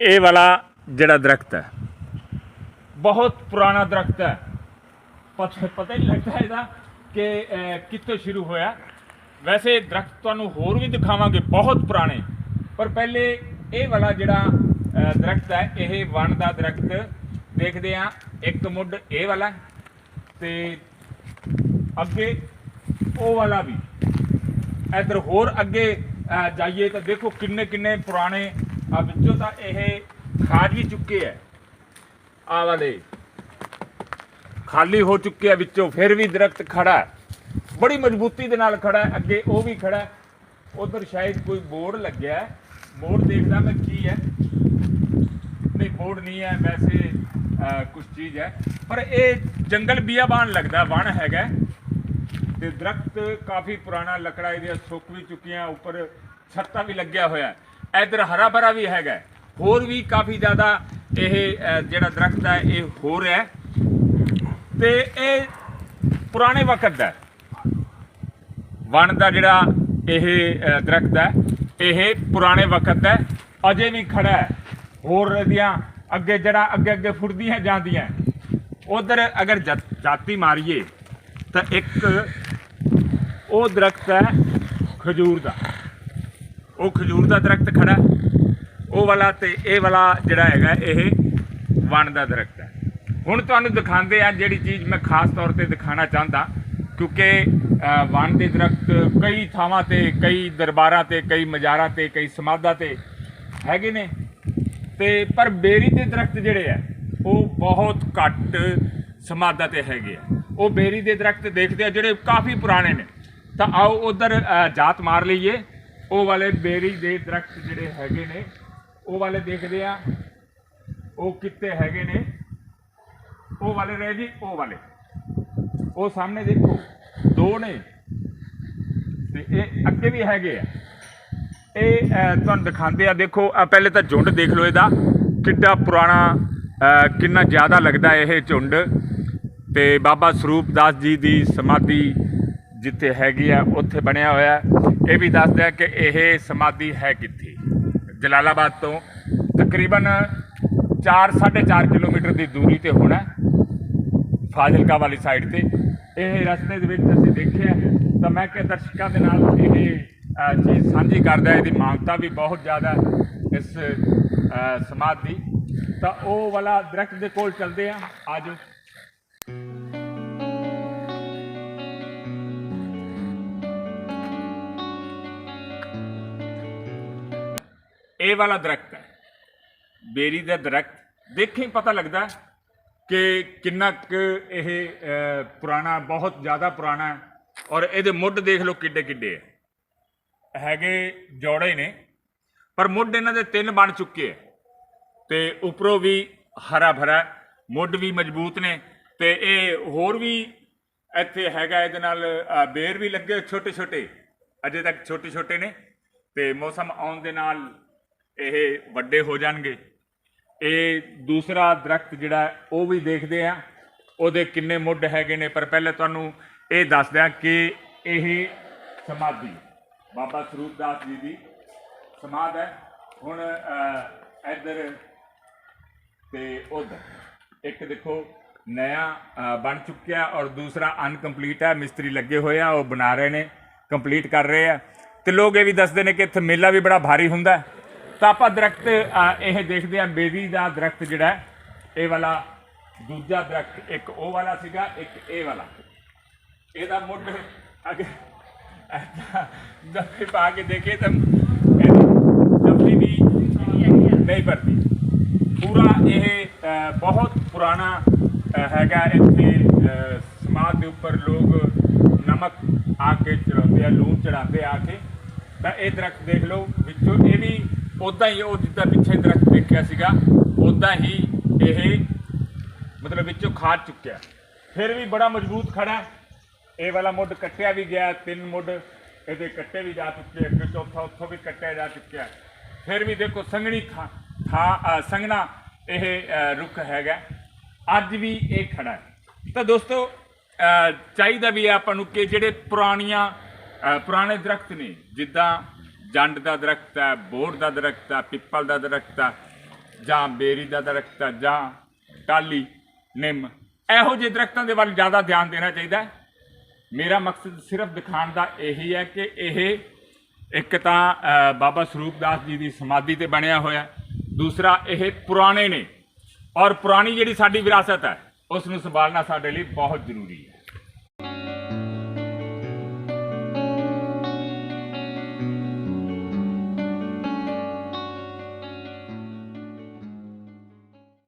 ਇਹ ਵਾਲਾ ਜਿਹੜਾ ਦਰਖਤ ਹੈ। ਬਹੁਤ ਪੁਰਾਣਾ ਦਰਖਤ ਹੈ। ਪਤਾ ਪਤਾ ਹੀ ਨਹੀਂ ਲੱਗਦਾ ਇਹਦਾ ਕਿ ਅਹ, ਕਿੱਥੋਂ ਸ਼ੁਰੂ ਹੋਇਆ। ਵੈਸੇ ਦਰਖਤ ਤੁਹਾਨੂੰ ਹੋਰ ਵੀ ਦਿਖਾਵਾਂਗੇ ਬਹੁਤ ਪੁਰਾਣੇ। ਪਰ ਪਹਿਲੇ ਇਹ ਵਾਲਾ ਜਿਹੜਾ ਅਹ, ਦਰਖਤ ਹੈ ਇਹ ਵਣ ਦਾ ਦਰਖਤ। ਦੇਖਦੇ ਆ ਇੱਕ ਮੁੱਢ ਇਹ ਵਾਲਾ ਤੇ ਅੱਗੇ ਉਹ ਵਾਲਾ ਵੀ। ਇਧਰ ਹੋਰ ਅੱਗੇ ਜਾਈਏ ਤਾਂ ਦੇਖੋ ਕਿੰਨੇ ਕਿੰਨੇ ਪੁਰਾਣੇ ਆ ਵਿੱਚੋਂ ਤਾਂ ਇਹ ਖਾਜ ਵੀ ਚੁੱਕੇ ਹੈ ਆ ਵਾਲੇ। ਖਾਲੀ ਹੋ ਚੁੱਕੇ ਆ ਵਿੱਚੋਂ, ਫਿਰ ਵੀ ਦਰਖਤ ਖੜਾ ਬੜੀ ਮਜ਼ਬੂਤੀ ਦੇ ਨਾਲ ਖੜਾ ਅੱਗੇ ਉਹ ਵੀ ਖੜਾ ਹੈ ਉਧਰ ਸ਼ਾਇਦ ਕੋਈ ਬੋਰਡ ਲੱਗਿਆ ਬੋਰਡ ਦੇਖਦਾ ਮੈਂ ਕੀ ਹੈ ਨਹੀਂ, ਬੋਰਡ ਨਹੀਂ ਹੈ ਵੈਸੇ ਕੁਝ ਚੀਜ਼ ਹੈ ਪਰ ਇਹ ਜੰਗਲ ਬਿਆਬਾਨ ਲੱਗਦਾ, ਵਣ ਹੈਗਾ। ਤੇ ਦਰਖਤ ਕਾਫੀ ਪੁਰਾਣਾ, ਲੱਕੜਾ ਇਹਦੀਆਂ ਸੁੱਕ ਵੀ ਚੁੱਕੀਆਂ, ਉੱਪਰ ਛੱਤਾਂ ਵੀ ਲੱਗਿਆ ਹੋਇਆ ਇੱਧਰ ਹਰਾ ਭਰਾ ਵੀ ਹੈਗਾ ਹੋਰ ਵੀ ਕਾਫੀ ਜ਼ਿਆਦਾ ਇਹ ਜਿਹੜਾ ਦਰਖਤ ਹੈ ਇਹ ਹੋ ਰਿਹਾ ਹੈ। ਤੇ ਇਹ ਪੁਰਾਣੇ ਵਕਤ ਦਾ ਵਣ ਦਾ ਜਿਹੜਾ ਇਹ ਅਹ, ਦਰਖਤ ਹੈ ਇਹ ਪੁਰਾਣੇ ਵਕਤ ਦਾ ਹੈ, ਅਜੇ ਵੀ ਖੜਾ ਹੈ। ਹੋਰ ਇਹਦੀਆਂ ਅੱਗੇ ਜਿਹੜਾ ਅੱਗੇ ਅੱਗੇ ਫੁੱਟਦੀਆਂ ਜਾਂਦੀਆਂ ਉਧਰ ਅਗਰ ਜਾ- ਜਾਤੀ ਮਾਰੀਏ ਤਾਂ ਇੱਕ ਉਹ ਦਰਖਤ ਹੈ ਖਜੂਰ ਦਾ। ਉਹ ਖਜੂਰ ਦਾ ਦਰਖਤ ਖੜਾ ਉਹ ਵਾਲਾ ਤੇ ਇਹ ਵਾਲਾ ਜਿਹੜਾ ਹੈਗਾ ਇਹ ਵਣ ਦਾ ਦਰਖਤ ਹੈ। ਹੁਣ ਤੁਹਾਨੂੰ ਦਿਖਾਉਂਦੇ ਆ ਜਿਹੜੀ ਚੀਜ਼ ਮੈਂ ਖਾਸ ਤੌਰ ਤੇ ਦਿਖਾਣਾ ਚਾਹੁੰਦਾ ਕਿਉਂਕਿ ਅ, ਵਣ ਦੇ ਦਰਖਤ ਕਈ ਥਾਵਾਂ ਤੇ ਕਈ ਦਰਬਾਰਾਂ ਤੇ ਕਈ ਮਜ਼ਾਰਾਂ ਤੇ ਕਈ ਸਮਾਧਾਂ ਤੇ ਹੈਗੇ ਨੇ। ਤੇ ਪਰ ਬੇਰੀ ਦੇ ਦਰਖਤ ਜਿਹੜੇ ਆ ਉਹ ਬਹੁਤ ਘੱਟ ਸਮਾਧਾਂ ਤੇ ਹੈਗੇ ਆ। ਉਹ ਬੇਰੀ ਦੇ ਦਰਖਤ ਦੇਖਦੇ ਆ ਜਿਹੜੇ ਕਾਫੀ ਪੁਰਾਣੇ ਨੇ। ਤਾਂ ਆਓ ਉਧਰ ਜਾਤ ਮਾਰ ਲਈਏ। ਉਹ ਵਾਲੇ ਬੇਰੀ ਦੇ ਦਰਖਤ ਜਿਹੜੇ ਹੈਗੇ ਨੇ, ਉਹ ਵਾਲੇ ਦੇਖਦੇ ਆ, ਉਹ ਕਿੱਤੇ ਹੈਗੇ ਨੇ, ਉਹ ਵਾਲੇ ਰਹਿ ਜੀ, ਉਹ ਵਾਲੇ। ਉਹ ਸਾਹਮਣੇ ਦੇਖੋ, ਦੋ ਨੇ, ਤੇ ਇਹ ਅੱਗੇ ਵੀ ਹੈਗੇ ਆ। ਇਹ ਤੁਹਾਨੂੰ ਦਿਖਾਉਂਦੇ ਆ, ਦੇਖੋ, ਆ ਪਹਿਲੇ ਤਾਂ ਝੁੰਡ ਦੇਖ ਲਓ ਇਹਦਾ, ਕਿੱਡਾ ਪੁਰਾਣਾ ਕਿੰਨਾ ਜ਼ਿਆਦਾ ਲੱਗਦਾ ਇਹ ਝੁੰਡ। ਤੇ ਬਾਬਾ ਸਰੂਪ ਦਾਸ ਜੀ ਦੀ ਸਮਾਧੀ ਜਿੱਥੇ ਹੈਗੀ ਆ ਉੱਥੇ ਬਣਿਆ ਹੋਇਆ। ਇਹ ਵੀ ਦੱਸਦਾ ਕਿ ਇਹ ਸਮਾਧੀ ਹੈ ਕਿੱਥੇ? ਜਲਾਲਾਬਾਦ ਤੋਂ ਤਕਰੀਬਨ 4 4.5 ਕਿਲੋਮੀਟਰ ਦੀ ਦੂਰੀ ਤੇ ਹੋਣਾ ਫਾਜ਼ਿਲਕਾ ਵਾਲੀ ਸਾਈਡ ਤੇ। ਇਹ ਰਸਤੇ ਦੇ ਵਿੱਚ ਅਸੀਂ ਦੇਖਿਆ ਤਾਂ ਮੈਂ ਕਿ ਦਰਸ਼ਕਾਂ ਦੇ ਨਾਲ ਇਹ ਚੀਜ਼ ਸਾਂਝੀ ਕਰਦਾ ਇਹਦੀ ਮਾਨਤਾ ਵੀ ਬਹੁਤ ਜ਼ਿਆਦਾ ਇਸ ਅ, ਸਮਾਧ। ਦੀ ਤਾਂ ਉਹ ਵਾਲਾ ਦਰਖਤ ਦੇ ਕੋਲ ਚੱਲਦੇ ਆ ਆਜੋ। ਇਹ ਵਾਲਾ ਦਰਖਤ ਹੈ। ਬੇਰੀ ਦਾ ਦਰਖਤ। ਦੇਖੇ ਪਤਾ ਲੱਗਦਾ ਕਿ ਕਿੰਨਾ ਕੁ ਇਹ ਪੁਰਾਣਾ, ਬਹੁਤ ਜ਼ਿਆਦਾ ਪੁਰਾਣਾ ਹੈ ਔਰ ਇਹਦੇ ਮੁੱਢ ਦੇਖ ਲਓ ਕਿੱਡੇ ਕਿੱਡੇ ਹੈ। ਹੈਗੇ ਜੋੜੇ ਨੇ, ਪਰ ਮੁੱਢ ਇਹਨਾਂ ਦੇ ਤਿੰਨ ਬਣ ਚੁੱਕੇ ਹੈ। ਤੇ ਉੱਪਰੋਂ ਵੀ ਹਰਾ ਭਰਾ ਮੁੱਢ ਵੀ ਮਜ਼ਬੂਤ ਨੇ ਤੇ ਇਹ ਹੋਰ ਵੀ ਇੱਥੇ ਹੈਗਾ, ਇਹਦੇ ਨਾਲ ਬੇਰ ਵੀ ਲੱਗੇ ਛੋਟੇ ਛੋਟੇ ਅਜੇ ਤੱਕ ਛੋਟੇ ਛੋਟੇ ਨੇ ਤੇ ਮੌਸਮ ਆਉਣ ਦੇ ਨਾਲ ਇਹ ਵੱਡੇ ਹੋ ਜਾਣਗੇ। ਇਹ ਦੂਸਰਾ ਦਰਖਤ ਜਿਹੜਾ ਉਹ ਵੀ ਦੇਖਦੇ ਆ ਉਹਦੇ ਕਿੰਨੇ ਮੁੱਢ ਹੈਗੇ ਨੇ, ਪਰ ਪਹਿਲੇ ਤੁਹਾਨੂੰ ਇਹ ਦੱਸ ਦਿਆਂ ਕਿ ਇਹ ਸਮਾਧੀ, ਬਾਬਾ ਸਰੂਪਦਾਸ ਜੀ ਦੀ ਸਮਾਧ ਹੈ। ਹੁਣ ਇੱਧਰ ਤੇ ਉਧਰ, ਇੱਕ ਦੇਖੋ ਨया ਬਣ ਚੁੱਕਿਆ ਔਰ ਦੂਸਰਾ ਅਨਕੰਪਲੀਟ ਹੈ। ਮਿਸਤਰੀ ਲੱਗੇ ਹੋਏ ਆ, ਉਹ ਬਣਾ ਰਹੇ ਨੇ, ਕੰਪਲੀਟ ਕਰ ਰਹੇ ਆ। ਤੇ ਲੋਕ ਇਹ ਵੀ ਦੱਸਦੇ ਨੇ ਕਿ ਇੱਥੇ ਮੇਲਾ ਵੀ ਬੜਾ ਭਾਰੀ ਹੁੰਦਾ ਹੈ। ਤਾਂ ਆਪਾਂ ਦਰਖਤ ਇਹ ਦੇਖਦੇ ਆ ਬੇਰੀ ਦਾ ਦਰਖਤ ਜਿਹੜਾ ਇਹ ਵਾਲਾ, ਦੂਜਾ ਦਰਖਤ, ਇੱਕ ਉਹ ਵਾਲਾ ਸੀਗਾ, ਇੱਕ ਇਹ ਵਾਲਾ। ਇਹਦਾ ਮੁੱਢ, ਅਗੇ ਜੱਫੀ ਪਾ ਕੇ ਦੇਖੇ ਤਾਂ, ਜੱਫੀ ਵੀ ਨਹੀਂ ਭਰਦੀ। ਪੂਰਾ ਇਹ ਬਹੁਤ ਪੁਰਾਣਾ ਹੈਗਾ ਇੱਥੇ ਸਮਾਜ ਦੇ ਉੱਪਰ ਲੋਕ ਨਮਕ ਆ ਕੇ ਚੜਾਉਂਦੇ ਆ, ਲੂਣ ਚੜਾਉਂਦੇ ਆ ਕੇ। ਤਾਂ ਇਹ ਦਰਖਤ ਦੇਖ ਲਓ, ਵਿੱਚੋਂ ਇਹ ਵੀ ਉਦਾਂ ਹੀ ਉਹ ਜਿੱਦਾਂ ਪਿੱਛੇ ਦਰਖਤ ਦੇਖਿਆ ਸੀਗਾ ਉਦਾਂ ਹੀ ਇਹ ਮਤਲਬ ਵਿੱਚੋਂ ਖਾਦ ਚੁੱਕਿਆ। ਫਿਰ ਵੀ ਬੜਾ ਮਜ਼ਬੂਤ ਖੜਾ। ਇਹ ਵਾਲਾ ਮੁੱਢ ਕੱਟਿਆ ਵੀ ਗਿਆ, ਤਿੰਨ ਮੁੱਢ ਇਹਦੇ ਕੱਟੇ ਵੀ ਜਾ ਚੁੱਕੇ ਅੱਗੇ ਚੌਥਾ ਉੱਥੋਂ ਵੀ ਕੱਟਿਆ ਜਾ ਚੁੱਕਿਆ। ਫਿਰ ਵੀ ਦੇਖੋ ਸੰਘਣੀ ਥਾਂ ਥਾਂ ਸੰਘਣਾ ਇਹ ਰੁੱਖ ਹੈਗਾ। ਅੱਜ ਵੀ ਇਹ ਖੜਾ ਹੈ। ਤਾਂ ਦੋਸਤੋ ਚਾਹੀਦਾ ਵੀ ਹੈ ਆਪਾਂ ਨੂੰ ਕਿ ਜਿਹੜੇ ਪੁਰਾਣੀਆਂ ਪੁਰਾਣੇ ਦਰਖਤ ਨੇ, ਜਿੱਦਾਂ ਜੰਡ ਦਾ ਦਰਖਤ ਹੈ ਬੋੜ ਦਾ ਦਰਖਤ ਹੈ, ਪਿੱਪਲ ਦਾ ਦਰਖਤ ਹੈ, ਜਾਂ ਬੇਰੀ ਦਾ ਦਰਖਤ ਹੈ, ਜਾਂ ਟਾਲੀ ਨਿੰਮ, ਇਹੋ ਜਿਹੇ ਦਰਖਤਾਂ ਦੇ ਵੱਲ ਜ਼ਿਆਦਾ ਧਿਆਨ ਦੇਣਾ ਚਾਹੀਦਾ ਮੇਰਾ ਮਕਸਦ ਸਿਰਫ ਦਿਖਾਉਣ ਦਾ ਇਹੀ ਹੈ ਕਿ ਇਹ ਇੱਕ ਤਾਂ ਬਾਬਾ ਸਰੂਪ ਦਾਸ ਜੀ ਦੀ ਸਮਾਧੀ ਤੇ ਬਣਿਆ ਹੋਇਆ ਦੂਸਰਾ, ਇਹ ਪੁਰਾਣੇ ਨੇ। ਔਰ ਪੁਰਾਣੀ ਜਿਹੜੀ ਸਾਡੀ ਵਿਰਾਸਤ ਹੈ, ਉਸ ਨੂੰ ਸੰਭਾਲਣਾ ਸਾਡੇ ਲਈ ਬਹੁਤ ਜ਼ਰੂਰੀ ਹੈ।